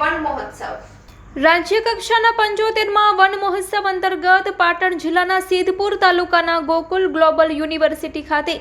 One મહોત્સવ. રાજ્ય કક્ષાના પંચોતેરમાં વન મહોત્સવ અંતર્ગત પાટણ જિલ્લાના સિદ્ધપુર તાલુકાના ગોકુલ ગ્લોબલ યુનિવર્સિટી ખાતે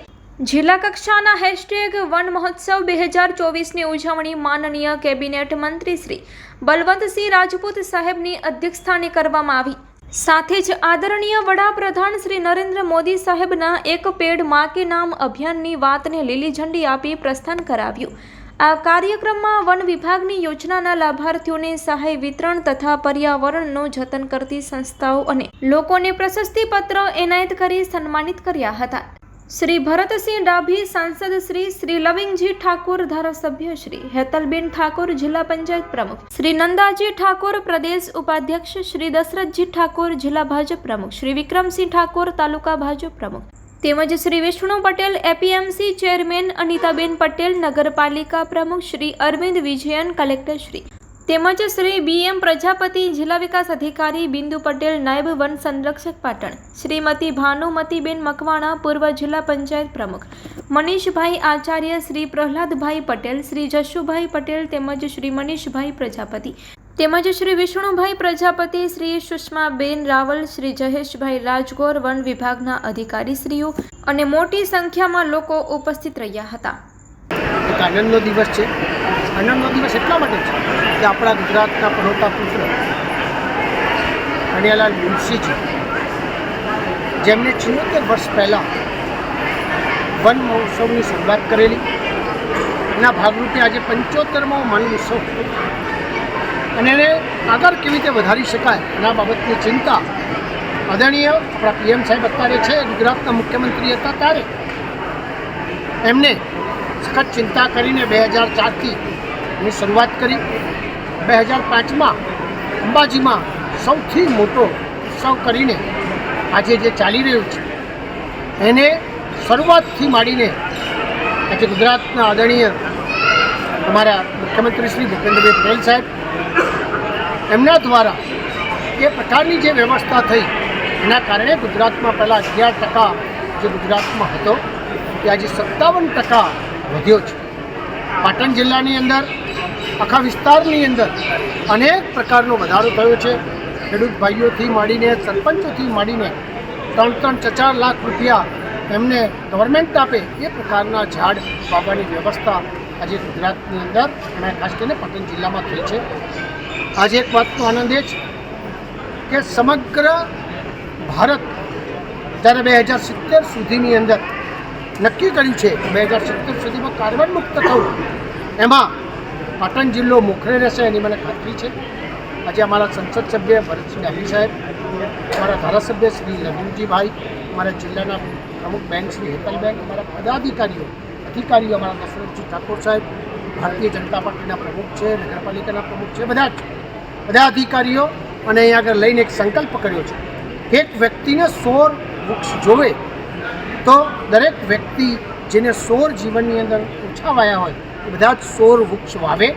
જિલ્લા કક્ષાના હેશટેગ વન મહોત્સવ બે હજાર ચોવીસની ઉજવણી માનનીય કેબિનેટ મંત્રી શ્રી બલવંતસિંહ રાજપૂત સાહેબની અધ્યક્ષસ્થાને કરવામાં આવી. સાથે જ આદરણીય વડાપ્રધાન શ્રી નરેન્દ્ર મોદી સાહેબના એક પેડ મા કે નામ અભિયાનની વાતને લીલી ઝંડી આપી પ્રસ્થાન કરાવ્યું. આ કાર્યક્રમમાં વન વિભાગની યોજનાના લાભાર્થીઓને સહાય વિતરણ તથા પર્યાવરણનું જતન કરતી સંસ્થાઓ અને લોકોને પ્રશસ્તિપત્ર એનાયત કરી સન્માનિત કર્યા હતા. શ્રી ભરતસિંહ ડાભી, સાંસદ શ્રી શ્રી લવિંગજી ઠાકોર, ધારાસભ્ય શ્રી હેતલબેન ઠાકોર, જિલ્લા પંચાયત પ્રમુખ શ્રી નંદાજી ઠાકોર, પ્રદેશ ઉપાધ્યક્ષ શ્રી દશરથજી ઠાકોર, જિલ્લા ભાજપ પ્રમુખ શ્રી વિક્રમસિંહ ઠાકોર, તાલુકા ભાજપ પ્રમુખ તેમજ શ્રી વિષ્ણુ પટેલ એપીએમસી ચેરમેન અનિતાબેન પટેલ, નગરપાલિકા પ્રમુખ શ્રી અરવિંદ વિજયન, કલેક્ટર શ્રી તેમજ શ્રી બી પ્રજાપતિ, જિલ્લા વિકાસ અધિકારી બિંદુ પટેલ, નાયબ વન સંરક્ષક પાટણ, શ્રીમતી ભાનુમતીબેન મકવાણા, પૂર્વ જિલ્લા પંચાયત પ્રમુખ, મનીષભાઈ આચાર્ય, શ્રી પ્રહલાદભાઈ પટેલ, શ્રી જશુભાઈ પટેલ તેમજ શ્રી મનીષભાઈ પ્રજાપતિ. તેમજ શ્રી વિષ્ણુભાઈ પ્રજાપતિ, શ્રી સુષ્માબેન રાવલ, શ્રી જહેશભાઈ રાજગોર વન વિભાગના અધિકારીશ્રીઓ અને મોટી સંખ્યામાં લોકો ઉપસ્થિત રહ્યા હતા. આનંદનો દિવસ છે. આનંદનો દિવસ એટલા માટે છે કે આપણા ગુજરાતના પનોતા પુત્ર કનૈયાલાલ મુનશીજી, જેમને છન્નોતેર વર્ષ પહેલાં વન મહોત્સવની શરૂઆત કરેલી. એના ભાગરૂપે આજે પંચોતેરમો વન ઉત્સવ અને એને આગળ કેવી રીતે વધારી શકાય એના બાબતની ચિંતા આદરણીય આપણા પીએમ સાહેબ અત્યારે છે, ગુજરાતના મુખ્યમંત્રી હતા ત્યારે. એમને સખત ચિંતા કરીને બે હજાર ચારથી એની શરૂઆત કરી. બે હજાર પાંચમાં અંબાજીમાં સૌથી મોટો ઉત્સવ કરીને આજે જે ચાલી રહ્યું છે, એને શરૂઆતથી માંડીને આજે ગુજરાતના આદરણીય અમારા મુખ્યમંત્રી શ્રી ભૂપેન્દ્રભાઈ પટેલ સાહેબ એમના દ્વારા એ પ્રકારની જે વ્યવસ્થા થઈ, એના કારણે ગુજરાતમાં પહેલાં અગિયાર ટકા જે ગુજરાતમાં હતો તે આજે સત્તાવન ટકા વધ્યો છે. પાટણ જિલ્લાની અંદર, આખા વિસ્તારની અંદર અનેક પ્રકારનો વધારો થયો છે. ખેડૂત ભાઈઓથી માંડીને, સરપંચોથી માંડીને ત્રણ ત્રણ ચાર ચાર લાખ રૂપિયા એમને ગવર્મેન્ટ આપે એ પ્રકારના ઝાડ વાવવાની વ્યવસ્થા આજે ગુજરાતની અંદર અને ખાસ કરીને પાટણ જિલ્લામાં થઈ છે. આજે એક વાતનો આનંદ એ છે કે સમગ્ર ભારત જ્યારે બે હજાર સિત્તેર સુધીની અંદર નક્કી કર્યું છે બે હજાર સિત્તેર સુધીમાં કાર્બન મુક્ત થવું, એમાં પાટણ જિલ્લો મોખરે રહેશે એની મને ખાતરી છે. આજે અમારા સંસદ સભ્ય ભરતસિંહ ડાભી સાહેબ, અમારા ધારાસભ્ય શ્રી લઘુજીભાઈ અમારા જિલ્લાના પ્રમુખ બેંક શ્રી હેતલબેન અમારા પદાધિકારીઓ, અધિકારીઓ, અમારા દશરથજી ઠાકોર સાહેબ, ભારતીય જનતા પાર્ટીના પ્રમુખ છે, નગરપાલિકાના પ્રમુખ છે, બધા જ. બધા અધિકારીઓ અને અહીંયા આગળ લઈને એક સંકલ્પ કર્યો છે. એક વ્યક્તિને સોર વૃક્ષ જોવે તો દરેક વ્યક્તિ જેને સોર જીવનની અંદર ઓછા વાયા હોય એ બધા જ સોર વૃક્ષ વાવે